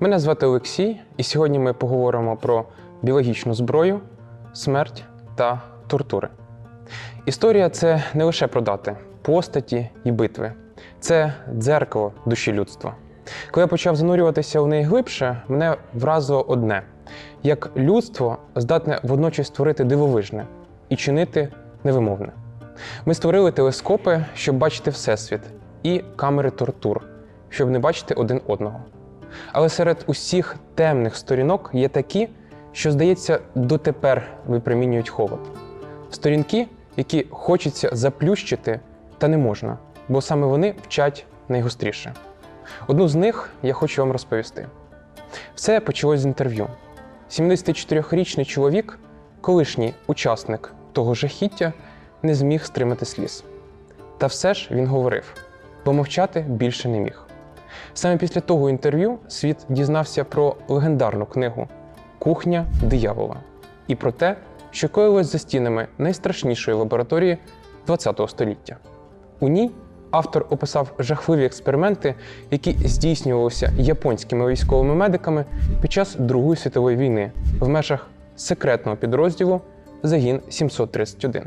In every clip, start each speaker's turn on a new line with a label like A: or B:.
A: Мене звати Олексій, і сьогодні ми поговоримо про біологічну зброю, смерть та тортури. Історія це не лише про дати, постаті і битви. Це дзеркало душі людства. Коли я почав занурюватися в неї глибше, мене вразило одне: як людство здатне водночас створити дивовижне і чинити невимовне. Ми створили телескопи, щоб бачити Всесвіт, і камери тортур, щоб не бачити один одного. Але серед усіх темних сторінок є такі, що, здається, дотепер випромінюють холод. Сторінки, які хочеться заплющити, та не можна, бо саме вони вчать найгостріше. Одну з них я хочу вам розповісти. Все почалось з інтерв'ю. 74-річний чоловік, колишній учасник того жахіття, не зміг стримати сліз. Та все ж він говорив, бо мовчати більше не міг. Саме після того інтерв'ю світ дізнався про легендарну книгу Кухня диявола і про те, що коїлось за стінами найстрашнішої лабораторії ХХ століття. У ній автор описав жахливі експерименти, які здійснювалися японськими військовими медиками під час Другої світової війни в межах секретного підрозділу Загін 731.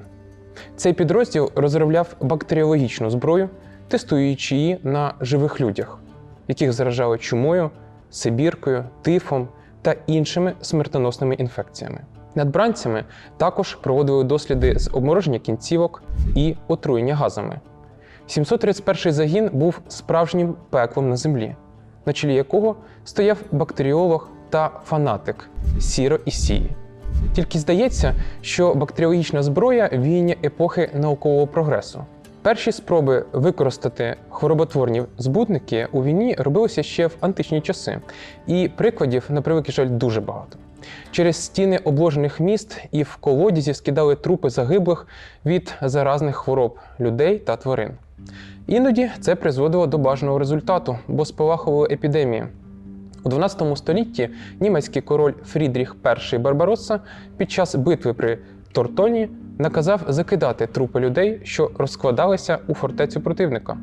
A: Цей підрозділ розробляв бактеріологічну зброю, тестуючи її на живих людях, яких заражали чумою, сибіркою, тифом та іншими смертоносними інфекціями. Над бранцями також проводили досліди з обмороження кінцівок і отруєння газами. 731 загін був справжнім пеклом на землі, на чолі якого стояв бактеріолог та фанатик Сіро Ісії. Тільки здається, що бактеріологічна зброя війня епохи наукового прогресу. Перші спроби використати хвороботворні збудники у війні робилися ще в античні часи, і прикладів, на превеликий жаль, дуже багато. Через стіни обложених міст і в колодязі скидали трупи загиблих від заразних хвороб людей та тварин. Іноді це призводило до бажаного результату, бо спалахували епідемії. У 12 столітті німецький король Фрідріх І Барбаросса під час битви при Тортоні наказав закидати трупи людей, що розкладалися у фортецю противника.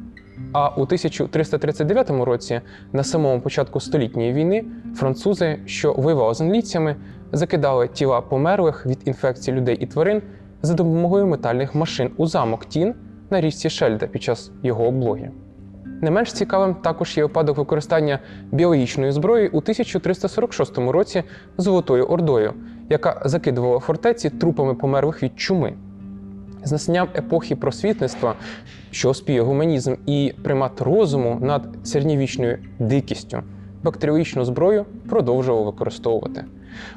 A: А у 1339 році, на самому початку столітньої війни, французи, що воювали з англійцями, закидали тіла померлих від інфекцій людей і тварин за допомогою метальних машин у замок Тін на річці Шельда під час його облоги. Не менш цікавим також є випадок використання біологічної зброї у 1346 році Золотою Ордою, яка закидувала фортеці трупами померлих від чуми. З настанням епохи просвітництва, що оспіє гуманізм і примат розуму над середньовічною дикістю, бактеріологічну зброю продовжували використовувати.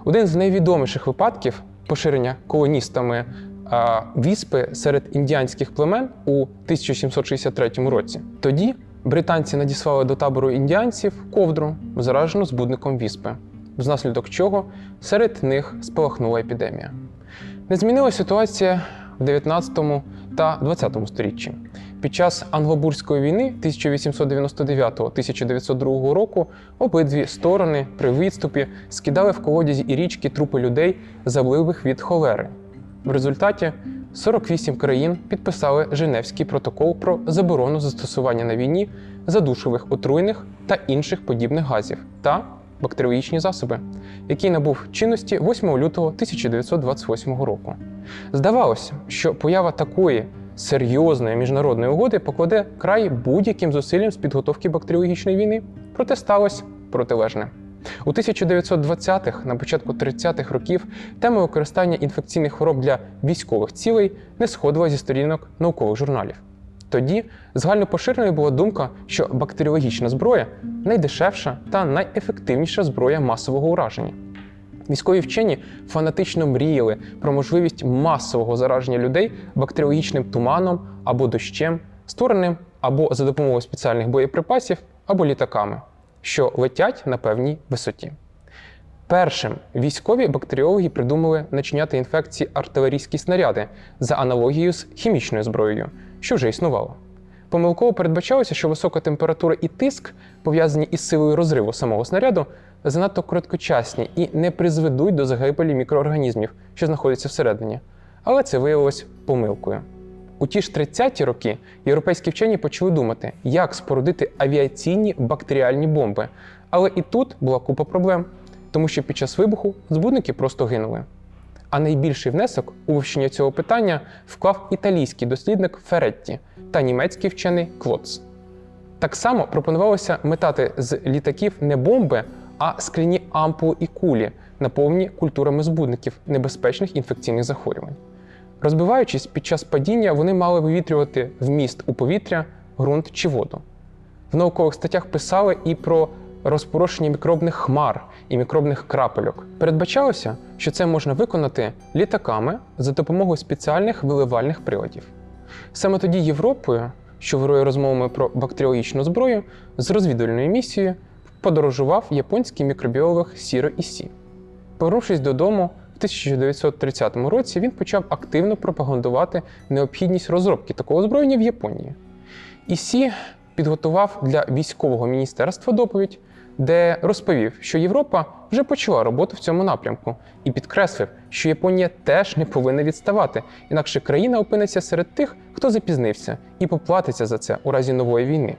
A: Один з найвідоміших випадків поширення колоністами віспи серед індіанських племен у 1763 році. Тоді британці надіслали до табору індіанців ковдру, заражену збудником віспи, внаслідок чого серед них спалахнула епідемія. Не змінилася ситуація в 19 та 20 сторіччі. Під час англобурської війни 1899-1902 року обидві сторони при відступі скидали в колодязі і річки трупи людей, забливих від холери. В результаті 48 країн підписали Женевський протокол про заборону застосування на війні задушових отруйних та інших подібних газів та бактеріологічні засоби, який набув чинності 8 лютого 1928 року. Здавалося, що поява такої серйозної міжнародної угоди покладе край будь-яким зусиллям з підготовки бактеріологічної війни, проте сталося протилежне. У 1920-х, на початку 30-х років тема використання інфекційних хвороб для військових цілей не сходила зі сторінок наукових журналів. Тоді загально поширеною була думка, що бактеріологічна зброя найдешевша та найефективніша зброя масового ураження. Військові вчені фанатично мріяли про можливість масового зараження людей бактеріологічним туманом або дощем, створеним або за допомогою спеціальних боєприпасів, або літаками, що летять на певній висоті. Першим військові бактеріологи придумали начиняти інфекції артилерійські снаряди за аналогією з хімічною зброєю, що вже існувало. Помилково передбачалося, що висока температура і тиск, пов'язані із силою розриву самого снаряду, занадто короткочасні і не призведуть до загибелі мікроорганізмів, що знаходяться всередині. Але це виявилось помилкою. У ті ж 30-ті роки європейські вчені почали думати, як спорудити авіаційні бактеріальні бомби, Але і тут була купа проблем, тому що під час вибуху збудники просто гинули. А найбільший внесок у вивчення цього питання вклав італійський дослідник Феретті та німецький вчений Клоц. Так само пропонувалося метати з літаків не бомби, а скляні ампули і кулі, наповнені культурами збудників небезпечних інфекційних захворювань. Розбиваючись під час падіння, вони мали вивітрювати вміст у повітря, ґрунт чи воду. В наукових статтях писали і про розпорошення мікробних хмар і мікробних крапельок. Передбачалося, що це можна виконати літаками за допомогою спеціальних виливальних приладів. Саме тоді Європою, що вирує розмовами про бактеріологічну зброю, з розвідувальною місією подорожував японський мікробіолог Сіро Ісі. Повернувшись додому, в 1930 році він почав активно пропагандувати необхідність розробки такого озброєння в Японії. Ісі підготував для військового міністерства доповідь, де розповів, що Європа вже почала роботу в цьому напрямку, і підкреслив, що Японія теж не повинна відставати, інакше країна опиниться серед тих, хто запізнився, і поплатиться за це у разі нової війни.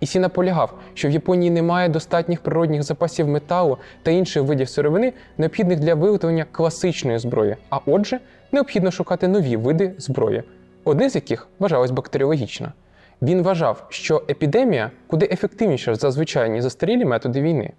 A: Ісі наполягав, що в Японії немає достатніх природних запасів металу та інших видів сировини, необхідних для виготовлення класичної зброї, а отже, необхідно шукати нові види зброї, одне з яких вважалось бактеріологічна. Він вважав, що епідемія куди ефективніша за звичайні застарілі методи війни.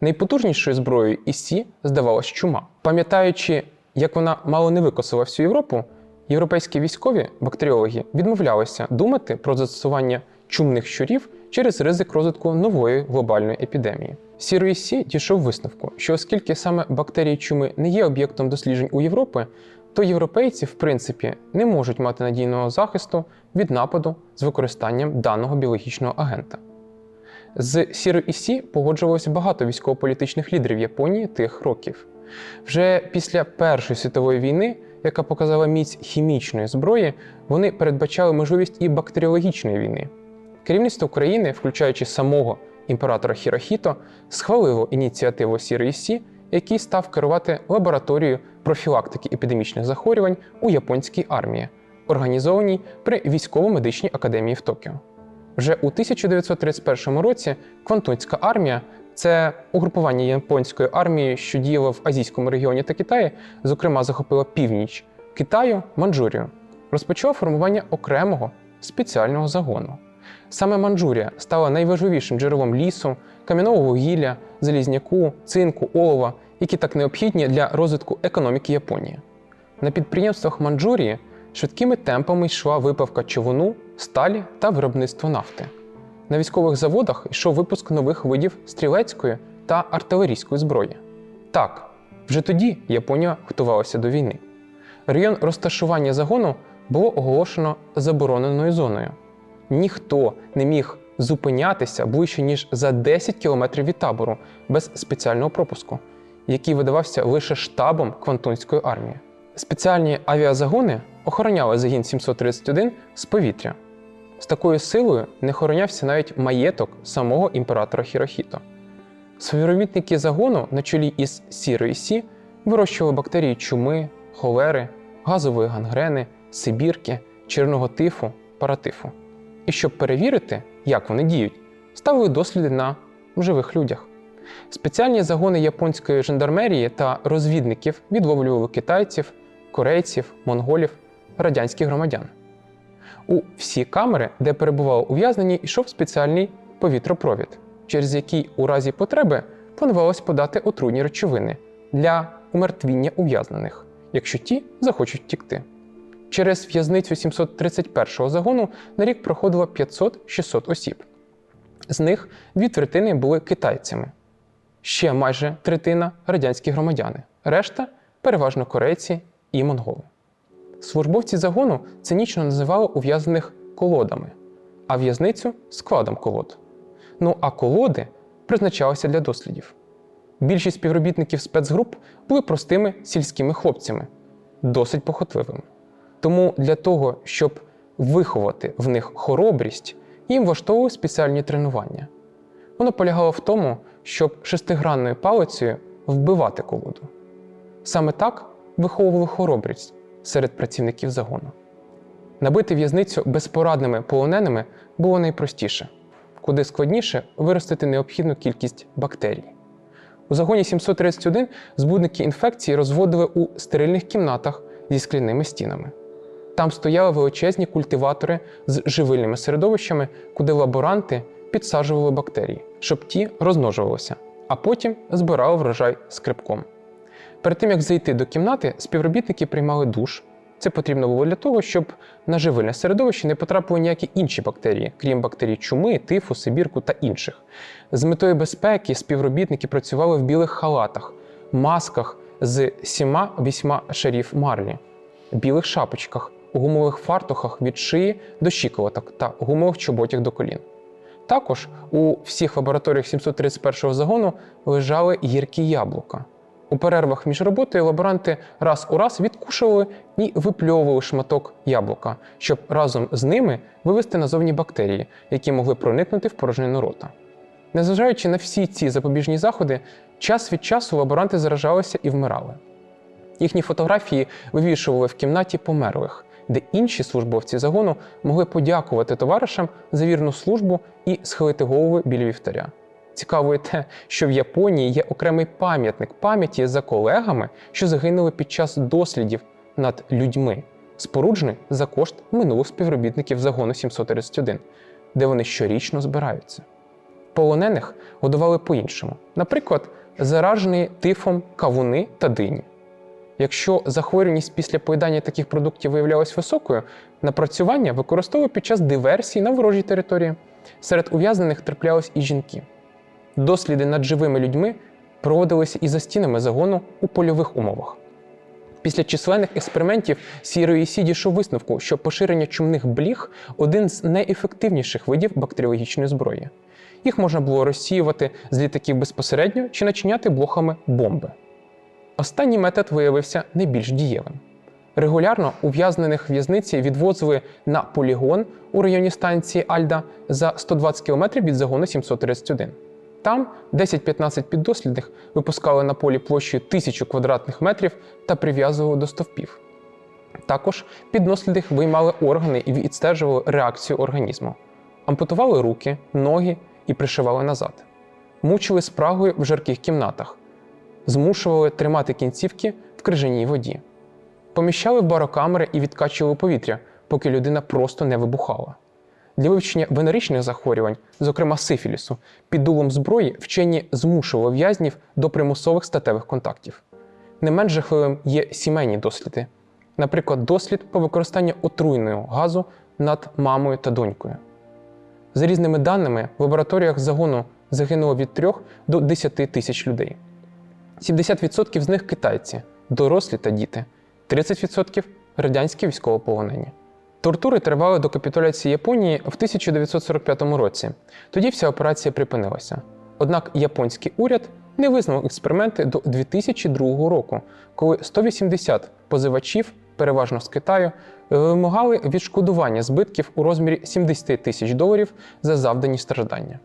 A: Найпотужнішою зброєю ІСІ здавалась чума. Пам'ятаючи, як вона мало не викосила всю Європу, європейські військові бактеріологи відмовлялися думати про застосування чумних щурів через ризик розвитку нової глобальної епідемії. Сіро ІСІ дійшов висновку, що оскільки саме бактерії чуми не є об'єктом досліджень у Європи, то європейці, в принципі, не можуть мати надійного захисту від нападу з використанням даного біологічного агента. З Сіро Ісі погоджувалося багато військово-політичних лідерів Японії тих років. Вже після Першої світової війни, яка показала міць хімічної зброї, вони передбачали можливість і бактеріологічної війни. Керівництво України, включаючи самого імператора Хірохіто, схвалило ініціативу Сіро Ісі, який став керувати лабораторією профілактики епідемічних захворювань у японській армії, організованій при військово-медичній академії в Токіо. Вже у 1931 році Квантунська армія, це угрупування японської армії, що діяло в азійському регіоні та Китаї, зокрема захопила північ Китаю, Манчжурію, розпочала формування окремого спеціального загону. Саме Манчжурія стала найважливішим джерелом лісу, кам'яного вугілля, залізняку, цинку, олова, які так необхідні для розвитку економіки Японії. На підприємствах Манчжурії швидкими темпами йшла випавка човуну, сталі та виробництво нафти. На військових заводах йшов випуск нових видів стрілецької та артилерійської зброї. Так, вже тоді Японія готувалася до війни. Район розташування загону було оголошено забороненою зоною. Ніхто не міг зупинятися ближче ніж за 10 кілометрів від табору без спеціального пропуску, який видавався лише штабом Квантунської армії. Спеціальні авіазагони охороняли загін 731 з повітря. З такою силою не охоронявся навіть маєток самого імператора Хірохіто. Співробітники загону на чолі із Сірої Сі вирощували бактерії чуми, холери, газової гангрени, сибірки, черного тифу, паратифу. І щоб перевірити, як вони діють, ставили досліди на живих людях. Спеціальні загони японської жандармерії та розвідників відловлювали китайців, корейців, монголів, радянських громадян. У всі камери, де перебували ув'язнені, йшов спеціальний повітропровід, через який у разі потреби планувалось подати отруйні речовини для умертвіння ув'язнених, якщо ті захочуть втікти. Через в'язницю 731-го загону на рік проходило 500-600 осіб. З них дві третини були китайцями, ще майже третина радянські громадяни, решта переважно корейці і монголи. Службовці загону цинічно називали ув'язнених колодами, а в'язницю складом колод. Ну а колоди призначалися для дослідів. Більшість співробітників спецгруп були простими сільськими хлопцями, досить похотливими. Тому для того, щоб виховати в них хоробрість, їм влаштовували спеціальні тренування. Воно полягало в тому, щоб шестигранною палицею вбивати колоду. Саме так виховували хоробрість серед працівників загону. Набити в'язницю безпорадними полоненими було найпростіше. куди складніше виростити необхідну кількість бактерій. У загоні 731 збудники інфекції розводили у стерильних кімнатах зі скляними стінами. Там стояли величезні культиватори з живильними середовищами, куди лаборанти підсаджували бактерії, щоб ті розмножувалися, а потім збирали врожай скрипком. Перед тим як зайти до кімнати, співробітники приймали душ. Це потрібно було для того, щоб на живильне середовище не потрапили ніякі інші бактерії, крім бактерій чуми, тифу, сибірку та інших. З метою безпеки співробітники працювали в білих халатах, масках з сіма-вісьма шарів марлі, білих шапочках, гумових фартухах від шиї до щиколоток та гумових чоботях до колін. Також у всіх лабораторіях 731-го загону лежали гіркі яблука. У перервах між роботою лаборанти раз у раз відкушували і випльовували шматок яблука, щоб разом з ними вивести назовні бактерії, які могли проникнути в порожнину рота. Незважаючи на всі ці запобіжні заходи, час від часу лаборанти заражалися і вмирали. Їхні фотографії вивішували в кімнаті померлих, де інші службовці загону могли подякувати товаришам за вірну службу і схилити голови біля вівтаря. Цікаво і те, що в Японії є окремий пам'ятник пам'яті за колегами, що загинули під час дослідів над людьми, споруджений за кошт минулих співробітників загону 731, де вони щорічно збираються. Полонених годували по-іншому, наприклад, заражені тифом кавуни та дині. Якщо захворюваність після поїдання таких продуктів виявлялась високою, напрацювання використовували під час диверсій на ворожій території. Серед ув'язнених траплялись і жінки. Досліди над живими людьми проводилися і за стінами загону у польових умовах. Після численних експериментів CRUEC дійшов висновку, що поширення чумних бліг один з найефективніших видів бактеріологічної зброї. Їх можна було розсіювати з літаків безпосередньо чи начиняти блохами бомби. Останній метод виявився найбільш дієвим. Регулярно ув'язнених в'язниці відвозили на полігон у районі станції Альда за 120 км від загону 731. Там 10-15 піддослідних випускали на полі площею 1000 квадратних метрів та прив'язували до стовпів. Також піддослідних виймали органи і відстежували реакцію організму, ампутували руки, ноги і пришивали назад, мучили спрагою в жарких кімнатах, змушували тримати кінцівки в крижаній воді, поміщали в барокамери і відкачували повітря, поки людина просто не вибухала. Для вивчення венеричних захворювань, зокрема сифілісу, під дулом зброї вчені змушували в'язнів до примусових статевих контактів. Не менш жахливим є сімейні досліди, наприклад, дослід по використанню отруйного газу над мамою та донькою. За різними даними, в лабораторіях загону загинуло від 3 до 10 тисяч людей. 70% з них китайці, дорослі та діти, 30% радянські військовополонені. Тортури тривали до капітуляції Японії в 1945 році. Тоді вся операція припинилася. Однак японський уряд не визнав експерименти до 2002 року, коли 180 позивачів, переважно з Китаю, вимагали відшкодування збитків у розмірі 70 тисяч доларів за завдані страждання.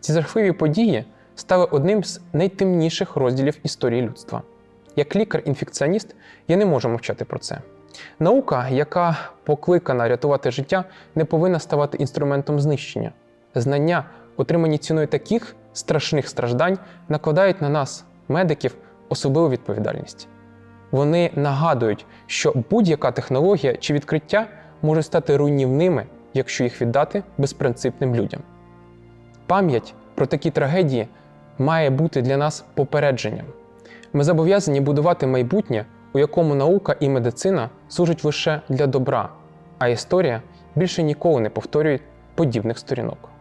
A: Ці жахливі події стали одним з найтемніших розділів історії людства. Як лікар-інфекціоніст, я не можу мовчати про це. Наука, яка покликана рятувати життя, не повинна ставати інструментом знищення. Знання, отримані ціною таких страшних страждань, накладають на нас, медиків, особливу відповідальність. Вони нагадують, що будь-яка технологія чи відкриття може стати руйнівними, якщо їх віддати безпринципним людям. Пам'ять про такі трагедії має бути для нас попередженням. Ми зобов'язані будувати майбутнє, у якому наука і медицина служать лише для добра, а історія більше ніколи не повторює подібних сторінок.